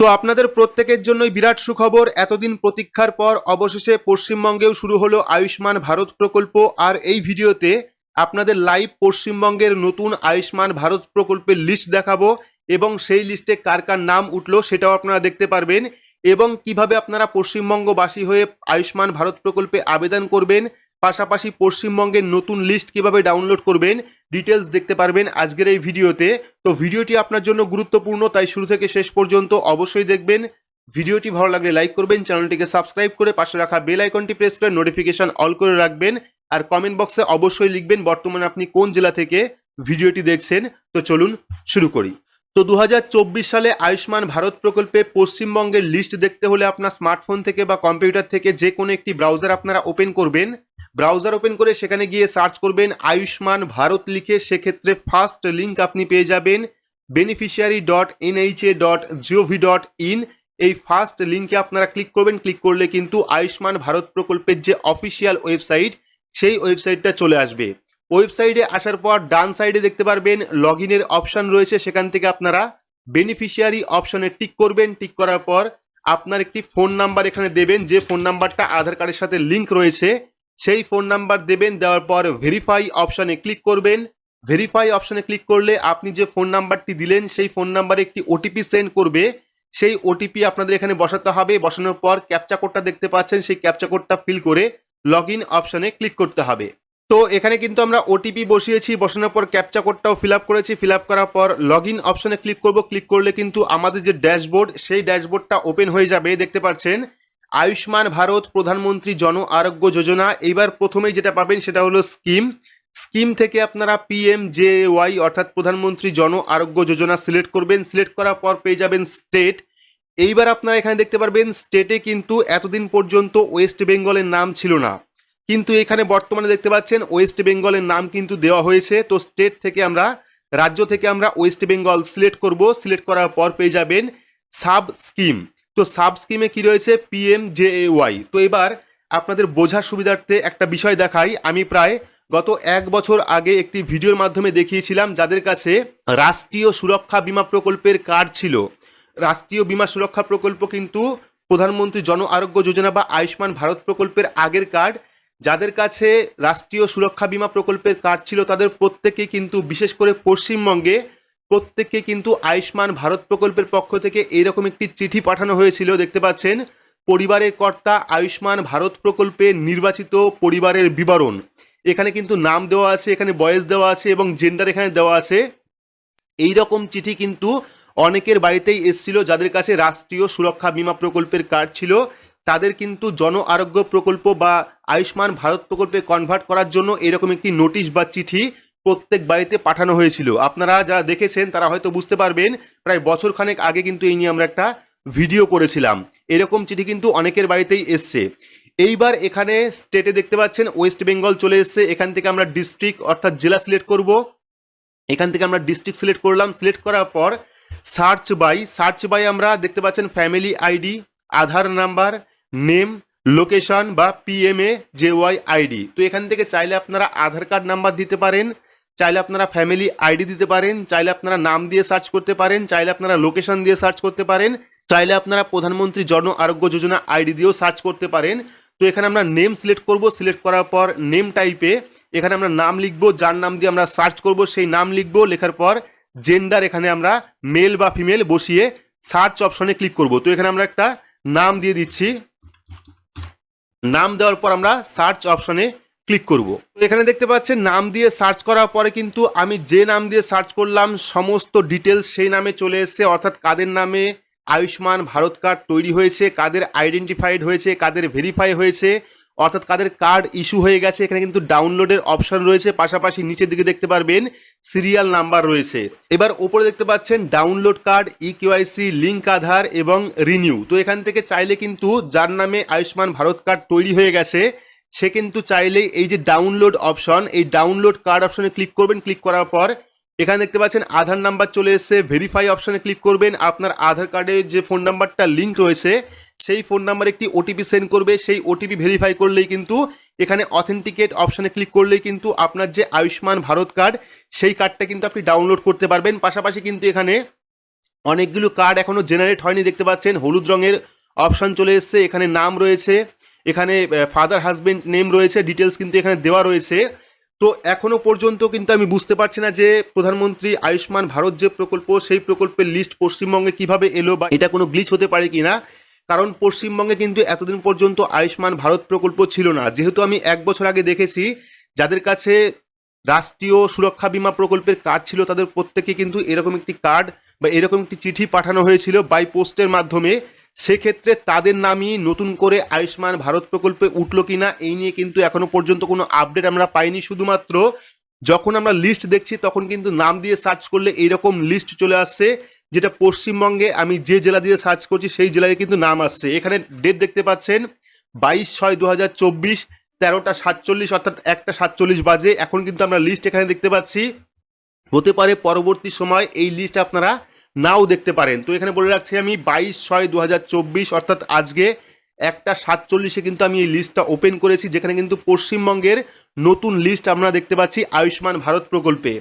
তো আপনাদের প্রত্যেকের জন্যই বিরাট সুখবর। এতদিন প্রতীক্ষার পর অবশেষে পশ্চিমবঙ্গেও শুরু হলো আয়ুষ্মান ভারত প্রকল্প। আর এই ভিডিওতে আপনাদের লাইভ পশ্চিমবঙ্গের নতুন আয়ুষ্মান ভারত প্রকল্পের লিস্ট দেখাবো এবং সেই লিস্টে কার কার নাম উঠল সেটাও আপনারা দেখতে পারবেন এবং কীভাবে আপনারা পশ্চিমবঙ্গবাসী হয়ে আয়ুষ্মান ভারত প্রকল্পে আবেদন করবেন, পাশাপাশি পশ্চিমবঙ্গের নতুন লিস্ট কীভাবে ডাউনলোড করবেন ডিটেলস দেখতে পারবেন আজকের এই ভিডিওতে। তো ভিডিওটি আপনার জন্য গুরুত্বপূর্ণ, তাই শুরু থেকে শেষ পর্যন্ত অবশ্যই দেখবেন। ভিডিওটি ভালো লাগলে লাইক করবেন, চ্যানেলটিকে সাবস্ক্রাইব করে পাশে রাখা বেল আইকনটি প্রেস করে নোটিফিকেশন অল করে রাখবেন। আর কমেন্ট বক্সে অবশ্যই লিখবেন বর্তমানে আপনি কোন জেলা থেকে ভিডিওটি দেখছেন। তো চলুন শুরু করি। তো দু হাজার চব্বিশ সালে আয়ুষ্মান ভারত প্রকল্পে পশ্চিমবঙ্গের লিস্ট দেখতে হলে আপনার স্মার্টফোন থেকে বা কম্পিউটার থেকে যে কোনো একটি ব্রাউজার আপনারা ওপেন করবেন। ব্রাউজার ওপেন করে সেখানে গিয়ে সার্চ করবেন আয়ুষ্মান ভারত লিখে, সেক্ষেত্রে ফার্স্ট লিঙ্ক আপনি পেয়ে যাবেন beneficiary dot NHA dot GOV dot in এই ফার্স্ট লিঙ্কে আপনারা ক্লিক করবেন ক্লিক করলে কিন্তু আয়ুষ্মান ভারত প্রকল্পের যে অফিসিয়াল ওয়েবসাইট সেই ওয়েবসাইটটা চলে আসবে। ওয়েবসাইটে আসার পর ডান সাইডে দেখতে পারবেন লগ ইনের অপশান রয়েছে, সেখান থেকে আপনারা বেনিফিশিয়ারি অপশনে টিক করবেন। টিক করার পর আপনার একটি ফোন নাম্বার এখানে দেবেন, যে ফোন নাম্বারটা আধার কার্ডের সাথে লিঙ্ক রয়েছে সেই ফোন নাম্বার দেবেন, দেওয়ার পর ভেরিফাই অপশানে ক্লিক করবেন। ভেরিফাই অপশানে ক্লিক করলে আপনি যে ফোন নাম্বারটি দিলেন, সেই ফোন নাম্বারে একটি ওটিপি সেন্ড করবে। সেই ওটিপি আপনাদের এখানে বসাতে হবে। বসানোর পর ক্যাপচা কোডটা দেখতে পাচ্ছেন, সেই ক্যাপচা কোডটা ফিল করে লগ ইন অপশানে ক্লিক করতে হবে। তো এখানে কিন্তু আমরা ওটিপি বসিয়েছি, বসানোর পর ক্যাপচা কোডটাও ফিল আপ করেছি। ফিল আপ করার পর লগ ইন অপশানে ক্লিক করব। ক্লিক করলে কিন্তু আমাদের যে ড্যাশবোর্ড সেই ড্যাশবোর্ডটা ওপেন হয়ে যাবে। দেখতে পাচ্ছেন আয়ুষ্মান ভারত প্রধানমন্ত্রী জন আরোগ্য যোজনা। এইবার প্রথমেই যেটা পাবেন সেটা হলো স্কিম। স্কিম থেকে আপনারা পিএম জে ওয়াই অর্থাৎ প্রধানমন্ত্রী জন আরোগ্য যোজনা সিলেক্ট করবেন। সিলেক্ট করার পর পেয়ে যাবেন স্টেট। এইবার আপনারা এখানে দেখতে পারবেন, স্টেটে কিন্তু এতদিন পর্যন্ত ওয়েস্ট বেঙ্গলের নাম ছিল না। কিন্তু এখানে বর্তমানে দেখতে পাচ্ছেন, ওয়েস্ট বেঙ্গলের নাম কিন্তু দেওয়া হয়েছে। তো স্টেট থেকে আমরা, রাজ্য থেকে আমরা ওয়েস্ট বেঙ্গল সিলেক্ট করব। সিলেক্ট করার পর পেয়ে যাবেন সাব স্কিম। তো সাব স্কিমে কি রয়েছে? পিএম জে এ ওয়াই তো এবার আপনাদের বোঝার সুবিধার্থে একটা বিষয় দেখাই। আমি প্রায় গত এক বছর আগে একটি ভিডিওর মাধ্যমে দেখিয়েছিলাম, যাদের কাছে রাষ্ট্রীয় সুরক্ষা বিমা প্রকল্পের কার্ড ছিল। রাষ্ট্রীয় বিমা সুরক্ষা প্রকল্প কিন্তু প্রধানমন্ত্রী জন আরোগ্য যোজনা বা আয়ুষ্মান ভারত প্রকল্পের আগের কার্ড। যাদের কাছে রাষ্ট্রীয় সুরক্ষা বিমা প্রকল্পের কার্ড ছিল, তাদের প্রত্যেকেই কিন্তু বিশেষ করে পশ্চিমবঙ্গে প্রত্যেককে কিন্তু আয়ুষ্মান ভারত প্রকল্পের পক্ষ থেকে এইরকম একটি চিঠি পাঠানো হয়েছিল, দেখতে পাচ্ছেন। পরিবারের কর্তা আয়ুষ্মান ভারত প্রকল্পে নির্বাচিত পরিবারের বিবরণ। এখানে কিন্তু নাম দেওয়া আছে, এখানে বয়স দেওয়া আছে এবং জেন্ডার এখানে দেওয়া আছে। এই রকম চিঠি কিন্তু অনেকের বাড়িতেই এসছিল যাদের কাছে রাষ্ট্রীয় সুরক্ষা বিমা প্রকল্পের কার্ড ছিল। তাদের কিন্তু জন আরোগ্য প্রকল্প বা আয়ুষ্মান ভারত প্রকল্পে কনভার্ট করার জন্য এরকম একটি নোটিশ বা চিঠি প্রত্যেক বাড়িতে পাঠানো হয়েছিল। আপনারা যারা দেখেছেন, তারা হয়তো বুঝতে পারবেন, প্রায় বছর খানেক আগে কিন্তু এই নিয়ে আমরা একটা ভিডিও করেছিলাম। এরকম চিঠি কিন্তু অনেকের বাড়িতেই এসছে। এইবার এখানে স্টেটে দেখতে পাচ্ছেন, ওয়েস্ট বেঙ্গল চলে এসছে। এখান থেকে আমরা ডিস্ট্রিক্ট, অর্থাৎ জেলা সিলেক্ট করব। এখান থেকে আমরা ডিস্ট্রিক্ট সিলেক্ট করলাম। সিলেক্ট করার পর সার্চ বাই সার্চ বাই আমরা দেখতে পাচ্ছেন family ID, Aadhaar number, name, location বা পিএমএ জে ওয়াই আইডি তো এখান থেকে চাইলে আপনারা আধার কার্ড নাম্বার দিতে পারেন। চাইলে আপনারা ফ্যামিলি আইডি দিতে পারেন, চাইলে আপনারা নাম দিয়ে সার্চ করতে পারেন, চাইলে আপনারা লোকেশন দিয়ে সার্চ করতে পারেন, চাইলে আপনারা প্রধানমন্ত্রী জন আরোগ্য যোজনা আইডি দিয়েও সার্চ করতে পারেন। তো এখানে আমরা নেম সিলেক্ট করব সিলেক্ট করার পর নেম টাইপে এখানে আমরা নাম লিখব, যার নাম দিয়ে আমরা সার্চ করব, সেই নাম লিখব, লেখার পর জেন্ডার এখানে আমরা মেল বা ফিমেল বসিয়ে সার্চ অপশনে ক্লিক করব। তো এখানে আমরা একটা নাম দিয়ে দিচ্ছি। নাম দেওয়ার পর আমরা সার্চ অপশনে ক্লিক করব। এখানে দেখতে পাচ্ছেন, নাম দিয়ে সার্চ করার পরে কিন্তু আমি যে নাম দিয়ে সার্চ করলাম, সমস্ত ডিটেলস সেই নামে চলে এসেছে। অর্থাৎ কাদের নামে আয়ুষ্মান ভারত কার্ড তৈরি হয়েছে, কাদের আইডেন্টিফাইড হয়েছে, কাদের ভেরিফাই হয়েছে, অর্থাৎ কাদের কার্ড ইস্যু হয়ে গেছে। এখানে কিন্তু ডাউনলোডের অপশন রয়েছে। পাশাপাশি নিচের দিকে দেখতে পারবেন সিরিয়াল নাম্বার রয়েছে। এবার ওপরে দেখতে পাচ্ছেন download card e KYC link Aadhaar এবং রিনিউ তো এখান থেকে চাইলে কিন্তু যার নামে আয়ুষ্মান ভারত কার্ড তৈরি হয়ে গেছে সে কিন্তু চাইলেই এই যে ডাউনলোড অপশন এই ডাউনলোড কার্ড অপশনে ক্লিক করবেন। ক্লিক করার পর এখানে দেখতে পাচ্ছেন আধার নাম্বার চলে এসেছে ভেরিফাই অপশনে ক্লিক করবেন। আপনার আধার কার্ডের যে ফোন নাম্বারটা লিঙ্ক রয়েছে, সেই ফোন নাম্বারে একটি ওটিপি সেন্ড করবে। সেই ওটিপি ভেরিফাই করলেই কিন্তু এখানে অথেন্টিকেট অপশনে ক্লিক করলেই কিন্তু আপনার যে আয়ুষ্মান ভারত কার্ড সেই কার্ডটা কিন্তু আপনি ডাউনলোড করতে পারবেন। পাশাপাশি কিন্তু এখানে অনেকগুলো কার্ড এখনও জেনারেট হয়নি। দেখতে পাচ্ছেন হলুদ রঙের অপশন চলে এসছে। এখানে নাম রয়েছে এখানে ফাদার হাজবেন্ড নেম রয়েছে ডিটেলস কিন্তু এখানে দেওয়া রয়েছে। তো এখনও পর্যন্ত কিন্তু আমি বুঝতে পারছি না যে প্রধানমন্ত্রী আয়ুষ্মান ভারত যে প্রকল্প, সেই প্রকল্পের লিস্ট পশ্চিমবঙ্গে কীভাবে এলো বা এটা কোনো গ্লিচ হতে পারে কি না কারণ পশ্চিমবঙ্গে কিন্তু এতদিন পর্যন্ত আয়ুষ্মান ভারত প্রকল্প ছিল না। যেহেতু আমি এক বছর আগে দেখেছি, যাদের কাছে রাষ্ট্রীয় সুরক্ষা বীমা প্রকল্পের কার্ড ছিল, তাদের প্রত্যেকে কিন্তু এরকম একটি কার্ড বা এরকম একটি চিঠি পাঠানো হয়েছিল বাই পোস্টের মাধ্যমে। সেক্ষেত্রে তাদের নামই নতুন করে আয়ুষ্মান ভারত প্রকল্পে উঠল কিনা, এই নিয়ে কিন্তু এখনও পর্যন্ত কোনো আপডেট আমরা পাইনি। শুধুমাত্র যখন আমরা লিস্ট দেখছি, তখন কিন্তু নাম দিয়ে সার্চ করলে এইরকম লিস্ট চলে আসছে, যেটা পশ্চিমবঙ্গে আমি যে জেলা দিয়ে সার্চ করছি, সেই জেলায় কিন্তু নাম আসছে। এখানে ডেট দেখতে পাচ্ছেন, বাইশ ছয় দু হাজার চব্বিশ, তেরোটা সাতচল্লিশ, অর্থাৎ একটা সাতচল্লিশ বাজে। এখন কিন্তু আমরা লিস্ট এখানে দেখতে পাচ্ছি। হতে পারে পরবর্তী সময় এই লিস্ট আপনারা নাও দেখতে পারেন। তো এখানে বলে রাখছি আমি বাইশ ছয় দু অর্থাৎ আজকে একটা সাতচল্লিশে কিন্তু আমি এই লিস্টটা ওপেন করেছি, যেখানে কিন্তু পশ্চিমবঙ্গের নতুন লিস্ট আমরা দেখতে পাচ্ছি আয়ুষ্মান ভারত প্রকল্পে।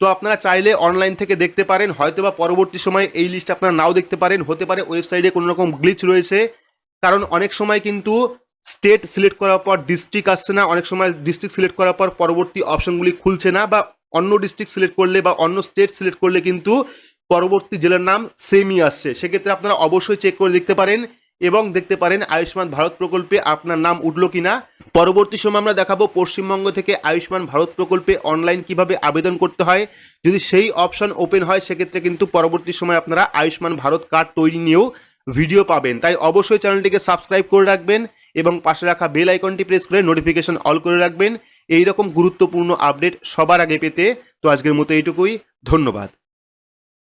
তো আপনারা চাইলে অনলাইন থেকে দেখতে পারেন, হয়তোবা পরবর্তী সময় এই লিস্ট আপনারা নাও দেখতে পারেন। হতে পারে ওয়েবসাইটে কোনো রকম গ্লিচ রয়েছে, কারণ অনেক সময় কিন্তু স্টেট সিলেক্ট করার পর ডিস্ট্রিক্ট আসছে না, অনেক সময় ডিস্ট্রিক্ট সিলেক্ট করার পর পরবর্তী অপশনগুলি খুলছে না, বা অন্য ডিস্ট্রিক্ট সিলেক্ট করলে বা অন্য স্টেট সিলেক্ট করলে কিন্তু পরবর্তী জেলার নাম সেমই আসছে। সেক্ষেত্রে আপনারা অবশ্যই চেক করে দেখতে পারেন এবং দেখতে পারেন আয়ুষ্মান ভারত প্রকল্পে আপনার নাম উঠল কিনা। পরবর্তী সময় আমরা দেখাবো পশ্চিমবঙ্গ থেকে আয়ুষ্মান ভারত প্রকল্পে অনলাইন কীভাবে আবেদন করতে হয়। যদি সেই অপশন ওপেন হয়, সেক্ষেত্রে কিন্তু পরবর্তী সময় আপনারা আয়ুষ্মান ভারত কার্ড তৈরি নিয়েও ভিডিও পাবেন। তাই অবশ্যই চ্যানেলটিকে সাবস্ক্রাইব করে রাখবেন এবং পাশে রাখা বেল আইকনটি প্রেস করে নোটিফিকেশন অল করে রাখবেন। এই রকম গুরুত্বপূর্ণ আপডেট সবার আগে পেতে। তো আজকের মতো এইটুকুই। ধন্যবাদ।